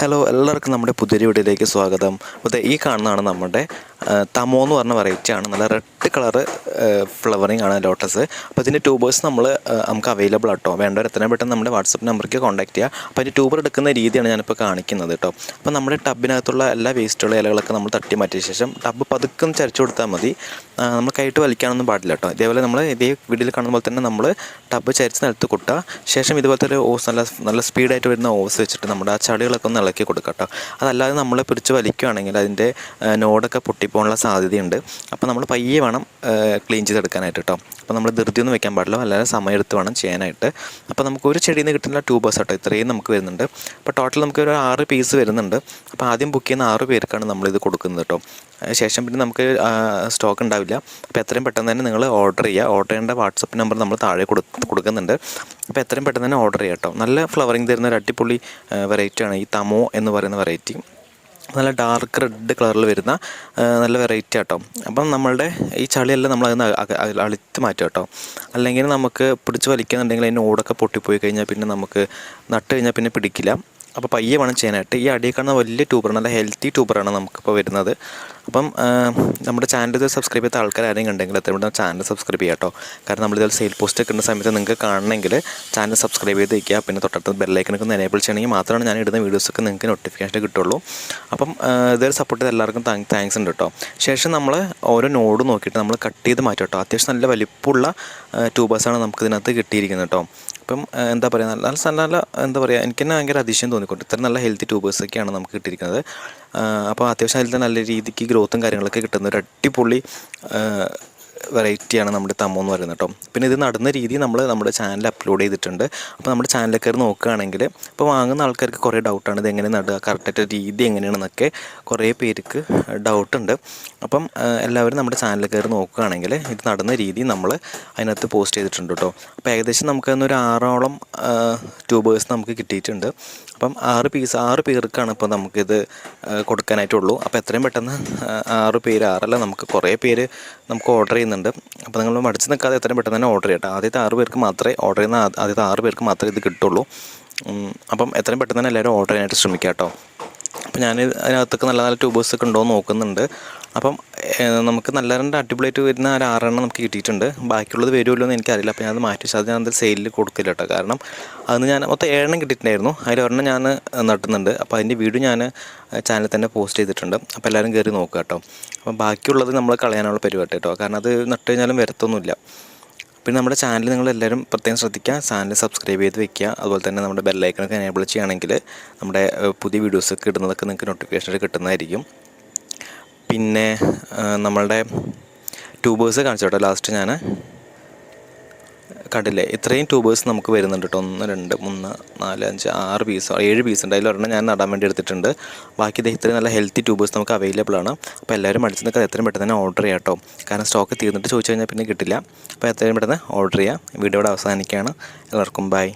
Hello എല്ലാവർക്കും നമ്മുടെ പുതിയ വീഡിയോയിലേക്ക് സ്വാഗതം. അതെ ഈ കാണുന്നതാണ് നമ്മുടെ തമോ എന്ന് പറഞ്ഞ വെറൈറ്റിയാണ് നല്ല റെഡ് കളറ് ഫ്ലവറിങ് ആണ് ലോട്ടസ് അപ്പോൾ ഇതിന്റെ ട്യൂബേഴ്സ് നമ്മൾ നമുക്ക് അവൈലബിൾ ആട്ടോ. വേണ്ടവർ എത്രയും പെട്ടെന്ന് നമ്മുടെ വാട്സപ്പ് നമ്പറിലേക്ക് കോൺടാക്ട് ചെയ്യുക അപ്പോൾ അതിന്റെ ട്യൂബർ എടുക്കുന്ന രീതിയാണ് ഞാനിപ്പോൾ കാണിക്കുന്നത് കേട്ടോ അപ്പോൾ നമ്മുടെ ടബിനകത്തുള്ള എല്ലാ വേസ്റ്റുള്ള ഇലകളൊക്കെ നമ്മൾ തട്ടി മാറ്റിയ ശേഷം ടബ് പതുക്കം ചരച്ചു കൊടുത്താൽ മതി. നമ്മൾ കൈയിട്ട് വലിക്കാനൊന്നും പാടില്ല കേട്ടോ ഇതേപോലെ നമ്മൾ ഇതേ വീഡിയോയിൽ കാണുന്ന പോലെ തന്നെ നമ്മൾ ടബ് ചരിച്ച് നിലത്ത് കൊട്ടുക ശേഷം ഇതുപോലത്തെ ഒരു ഓസ് നല്ല നല്ല സ്പീഡായിട്ട് വരുന്ന ഓസ് വെച്ചിട്ട് നമ്മുടെ ആ ചളികളൊക്കെ ഒന്ന് ഇളക്കി കൊടുക്കുക കേട്ടോ അതല്ലാതെ നമ്മൾ പിടിച്ച് വലിക്കുകയാണെങ്കിൽ അതിന്റെ നോടൊക്കെ പൊട്ടിപ്പോകാനുള്ള സാധ്യതയുണ്ട്. അപ്പോൾ നമ്മൾ പയ്യെ വേണം ക്ലീൻ ചെയ്തെടുക്കാനായിട്ട് കേട്ടോ അപ്പോൾ നമ്മൾ ധൃതിയൊന്നും വെക്കാൻ പാടില്ല. വളരെ സമയമെടുത്ത് വേണം ചെയ്യാനായിട്ട്. അപ്പോൾ നമുക്ക് ഒരു ചെടിയിൽ നിന്ന് കിട്ടുന്ന ട്യൂബേഴ്സ് കേട്ടോ ഇത്രയും നമുക്ക് വരുന്നുണ്ട്. അപ്പോൾ ടോട്ടൽ നമുക്ക് ഒരു ആറ് പീസ് വരുന്നുണ്ട്. അപ്പോൾ ആദ്യം ബുക്ക് ചെയ്യുന്ന ആറ് പേർക്കാണ് നമ്മളിത് കൊടുക്കുന്നത് കേട്ടോ ശേഷം പിന്നെ നമുക്ക് സ്റ്റോക്ക് ഉണ്ടാവില്ല. അപ്പോൾ എത്രയും പെട്ടെന്ന് തന്നെ നിങ്ങൾ ഓർഡർ ചെയ്യുക ഓർഡർ ചെയ്യേണ്ട വാട്സപ്പ് നമ്പർ നമ്മൾ താഴെ കൊടു കൊടുക്കുന്നുണ്ട്. അപ്പോൾ എത്രയും പെട്ടെന്ന് തന്നെ ഓർഡർ ചെയ്യാം കേട്ടോ നല്ല ഫ്ലവറിങ് തരുന്ന ഒരു അടിപൊളി വെറൈറ്റിയാണ് ഈ തമോ എന്ന് പറയുന്ന വെറൈറ്റി നല്ല ഡാർക്ക് റെഡ് കളറിൽ വരുന്ന നല്ല വെറൈറ്റി ആട്ടോ അപ്പം നമ്മളുടെ ഈ ചളിയെല്ലാം നമ്മൾ അക- അളിത്ത് മാറ്റും കേട്ടോ അല്ലെങ്കിൽ നമുക്ക് പിടിച്ച് വലിക്കുന്നുണ്ടെങ്കിൽ അതിന്റെ ഓടൊക്കെ പൊട്ടിപ്പോയി കഴിഞ്ഞാൽ പിന്നെ നമുക്ക് നട്ട് കഴിഞ്ഞാൽ പിന്നെ പിടിക്കില്ല. അപ്പോൾ പയ്യെ വേണം ചെയ്യാനായിട്ട്. ഈ അടിയിൽ കാണുന്ന വലിയ ട്യൂബറാണ് നല്ല ഹെൽത്തി ട്യൂബറാണ് നമുക്കിപ്പോൾ വരുന്നത്. അപ്പം നമ്മുടെ ചാനൽ ഇത് സബ്സ്ക്രൈബ് ചെയ്ത ആൾക്കാർ ആരെങ്കിലും ഉണ്ടെങ്കിൽ എത്രയും ചാനൽ സബ്സ്ക്രൈബ് ചെയ്യാം കേട്ടോ കാരണം നമ്മളിതിൽ സെയിൽ പോസ്റ്റ് ഒക്കെ ഇടുന്ന സമയത്ത് നിങ്ങൾക്ക് കാണണമെങ്കിൽ ചാനൽ സബ്സ്ക്രൈബ് ചെയ്ത് വയ്ക്കുക പിന്നെ തൊട്ടടുത്ത് ബെല്ലൈക്കനൊക്കെ ഒന്ന് എനേബിൾ ചെയ്യണമെങ്കിൽ മാത്രമാണ് ഞാൻ ഇടുന്ന വീഡിയോസൊക്കെ നിങ്ങൾക്ക് നോട്ടിഫിക്കേഷൻ കിട്ടുള്ളൂ. അപ്പം ഇതൊരു സപ്പോർട്ട് ചെയ്ത് എല്ലാവർക്കും താങ്ക്സ് ഉണ്ട് കേട്ടോ ശേഷം നമ്മൾ ഓരോ നോഡ് നോക്കിയിട്ട് നമ്മൾ കട്ട് ചെയ്ത് മാറ്റും കേട്ടോ അത്യാവശ്യം നല്ല വലിപ്പമുള്ള ട്യൂബേഴ്സാണ് നമുക്ക് ഇതിനകത്ത് കിട്ടിയിരിക്കുന്നത് കേട്ടോ അപ്പം എന്താ പറയുക നല്ല നല്ല എന്താ പറയുക എനിക്ക് തന്നെ ഭയങ്കര അതിശയം തോന്നിക്കൊണ്ട് ഇത്ര നല്ല ഹെൽത്തി ട്യൂബേഴ്സൊക്കെയാണ് നമുക്ക് കിട്ടിയിരിക്കുന്നത്. അപ്പോൾ അത്യാവശ്യം അതിൽ നല്ല രീതിക്ക് ഗ്രോത്തും കാര്യങ്ങളൊക്കെ കിട്ടുന്ന. ഒരു അടിപൊളി വെറൈറ്റിയാണ് നമ്മുടെ തമ്മോ എന്ന് പറയുന്നത് കേട്ടോ. പിന്നെ ഇത് നടന്ന രീതി നമ്മൾ നമ്മുടെ ചാനൽ അപ്ലോഡ് ചെയ്തിട്ടുണ്ട്. അപ്പോൾ നമ്മുടെ ചാനലിൽ കയറി നോക്കുകയാണെങ്കിൽ ഇപ്പോൾ വാങ്ങുന്ന ആൾക്കാർക്ക് കുറേ ഡൗട്ടാണ് ഇത് എങ്ങനെ നടുക കറക്റ്റായിട്ട് രീതി എങ്ങനെയാണെന്നൊക്കെ കുറേ പേർക്ക് ഡൗട്ടുണ്ട് അപ്പം എല്ലാവരും നമ്മുടെ ചാനലിൽ കയറി നോക്കുകയാണെങ്കിൽ ഇത് നടന്ന രീതി നമ്മൾ അതിനകത്ത് പോസ്റ്റ് ചെയ്തിട്ടുണ്ട് കേട്ടോ. അപ്പോൾ ഏകദേശം നമുക്കതിനൊരു ആറോളം ട്യൂബേഴ്സ് നമുക്ക് കിട്ടിയിട്ടുണ്ട്. അപ്പം ആറ് പീസ് ആറ് പേർക്കാണ് ഇപ്പോൾ നമുക്കിത് കൊടുക്കാനായിട്ടുള്ളൂ. അപ്പോൾ എത്രയും പെട്ടെന്ന് ആറ് പേര് ആറല്ല നമുക്ക് കുറേ പേര് നമുക്ക് ഓർഡർ ചെയ്യുന്നുണ്ട്. അപ്പോൾ നിങ്ങൾ മടിച്ച് നിൽക്കാതെ എത്രയും പെട്ടെന്ന് തന്നെ ഓർഡർ ചെയ്യട്ടെ. ആദ്യത്തെ ആറ് പേർക്ക് മാത്രമേ ഓർഡർ ചെയ്യുന്ന ആദ്യത്തെ ആറ് പേർക്ക് മാത്രമേ ഇത് കിട്ടുള്ളൂ. അപ്പം എത്രയും പെട്ടെന്ന് തന്നെ എല്ലാവരും ഓർഡർ ചെയ്യാനായിട്ട് ശ്രമിക്കാം കേട്ടോ അപ്പോൾ ഞാൻ അതിനകത്തൊക്കെ നല്ല നല്ല ട്യൂബേഴ്സൊക്കെ ഉണ്ടോ എന്ന് നോക്കുന്നുണ്ട്. അപ്പം നമുക്ക് നല്ല രണ്ട് അടിപൊളിയായിട്ട് വരുന്ന ഒരു ആറെണ്ണം നമുക്ക് കിട്ടിയിട്ടുണ്ട്. ബാക്കിയുള്ളത് വരുമല്ലോ എന്ന് എനിക്കറിയില്ല. അപ്പോൾ ഞാനത് മാറ്റി. വെച്ചാൽ അത് ഞാനത് സെയിലിൽ കൊടുക്കില്ല കേട്ടോ. കാരണം അതിന് ഞാൻ മൊത്തം ഏഴെണ്ണം കിട്ടിയിട്ടുണ്ടായിരുന്നു. അതിൽ ഒരെണ്ണം ഞാൻ നട്ടുന്നുണ്ട്. അപ്പോൾ അതിന്റെ വീഡിയോ ഞാൻ ചാനലിൽ തന്നെ പോസ്റ്റ് ചെയ്തിട്ടുണ്ട്. അപ്പോൾ എല്ലാവരും കയറി നോക്കുക കേട്ടോ. അപ്പം ബാക്കിയുള്ളത് നമ്മൾ കളയാനുള്ള പരിപാടി കേട്ടോ. കാരണം അത് നട്ട് കഴിഞ്ഞാലും വരത്തൊന്നുമില്ല. പിന്നെ നമ്മുടെ ചാനൽ നിങ്ങൾ എല്ലാവരും പ്രത്യേകം ശ്രദ്ധിക്കുക. ചാനൽ സബ്സ്ക്രൈബ് ചെയ്ത് വെക്കുക. അതുപോലെ തന്നെ നമ്മുടെ ബെല്ലൈക്കണൊക്കെ എനേബിൾ ചെയ്യുകയാണെങ്കിൽ നമ്മുടെ പുതിയ പുതിയ വീഡിയോസൊക്കെ ഇടുന്നതൊക്കെ നിങ്ങൾക്ക് നോട്ടിഫിക്കേഷൻ കിട്ടുന്നതായിരിക്കും. പിന്നെ നമ്മളുടെ ട്യൂബേഴ്സ് കാണിച്ചു കേട്ടോ ലാസ്റ്റ് ഞാൻ കണ്ടില്ലേ? ഇത്രയും ട്യൂബേഴ്സ് നമുക്ക് വരുന്നുണ്ട് കേട്ടോ. ഒന്ന് രണ്ട് മൂന്ന് നാല് അഞ്ച് ആറ് പീസ് ഏഴ് പീസ് ഉണ്ട്. അതിലൊരെണ്ണം ഞാൻ നടാൻ വേണ്ടി എടുത്തിട്ടുണ്ട്. ബാക്കി ഇത് ഇത്രയും നല്ല ഹെൽത്തി ട്യൂബേഴ്സ് നമുക്ക് അവൈലബിൾ ആണ്. അപ്പോൾ എല്ലാവരും മടിച്ച് നിൽക്കുക എത്രയും പെട്ടെന്ന് ഓർഡർ ചെയ്യാം കേട്ടോ. കാരണം സ്റ്റോക്ക് തീർന്നിട്ട് ചോദിച്ചു കഴിഞ്ഞാൽ പിന്നെ കിട്ടില്ല. അപ്പോൾ എത്രയും പെട്ടെന്ന് ഓർഡർ ചെയ്യാം. വീഡിയോയുടെ അവസാനിക്കുകയാണ്. എല്ലാവർക്കും ബൈ